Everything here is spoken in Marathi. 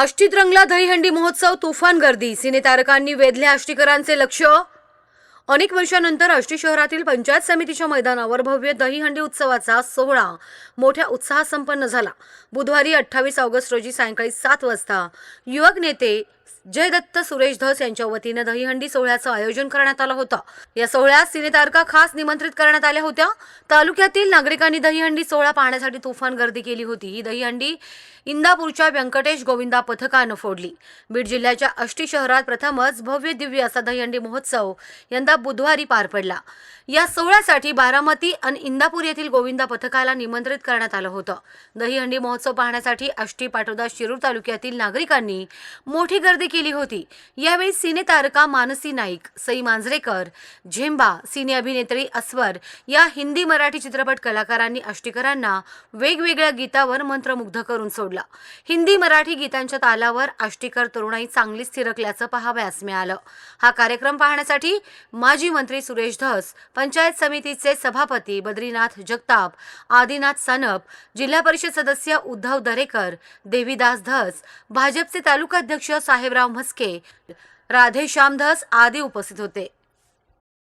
आष्टीत रंगला दहीहंडी महोत्सव तुफान गर्दी. सिनेतारकांनी वेधले आष्टीकरांचे लक्ष. अनेक वर्षानंतर आष्टी शहरातील पंचायत समितीच्या मैदानावर भव्य दहीहंडी उत्सवाचा सोहळा मोठ्या उत्साहात संपन्न झाला. बुधवारी अठ्ठावीस ऑगस्ट रोजी सायंकाळी सात वाजता युवक नेते जयदत्त सुरेश धस यांच्या वतीनं दहीहंडी सोहळ्याचं आयोजन करण्यात आलं होतं. या सोहळ्यात सिनेतारका खास निमंत्रित करण्यात आल्या होत्या. तालुक्यातील नागरिकांनी दहीहंडी सोहळा पाहण्यासाठी तुफान गर्दी केली होती. ही दहीहंडी इंदापूरच्या व्यंकटेश गोविंदा पथकानं फोडली. बीड जिल्ह्याच्या आष्टी शहरात प्रथमच भव्य दिव्य असा दहीहंडी महोत्सव यंदा बुधवारी पार पडला. या सोहळ्यासाठी बारामती आणि इंदापूर येथील गोविंदा पथकाला निमंत्रित करण्यात आलं होतं. दहीहंडी महोत्सव पाहण्यासाठी आष्टी पाटोदा शिरूर तालुक्यातील नागरिकांनी मोठी गर्दी केली होती. यावेळी सिने तारका मानसी नाईक सई मांजरेकर झेंबा सिने अभिनेत्री अस्वर या हिंदी मराठी चित्रपट कलाकारांनी आष्टीकरांना वेगवेगळ्या गीतावर मंत्रमुग्ध करून सोडला. हिंदी मराठी गीतांच्या तालावर आष्टीकर तरुणाई चांगलीच थिरकल्याचं पाहावयास मिळालं. हा कार्यक्रम पाहण्यासाठी माजी मंत्री सुरेश धस पंचायत समितीचे सभापती बद्रीनाथ जगताप आदिनाथ सानप जिल्हा परिषद सदस्य उद्धव दरेकर देवीदास धस भाजपचे तालुकाध्यक्ष साहेबराव म्हस्के राधेश्याम धस आदी उपस्थित होते.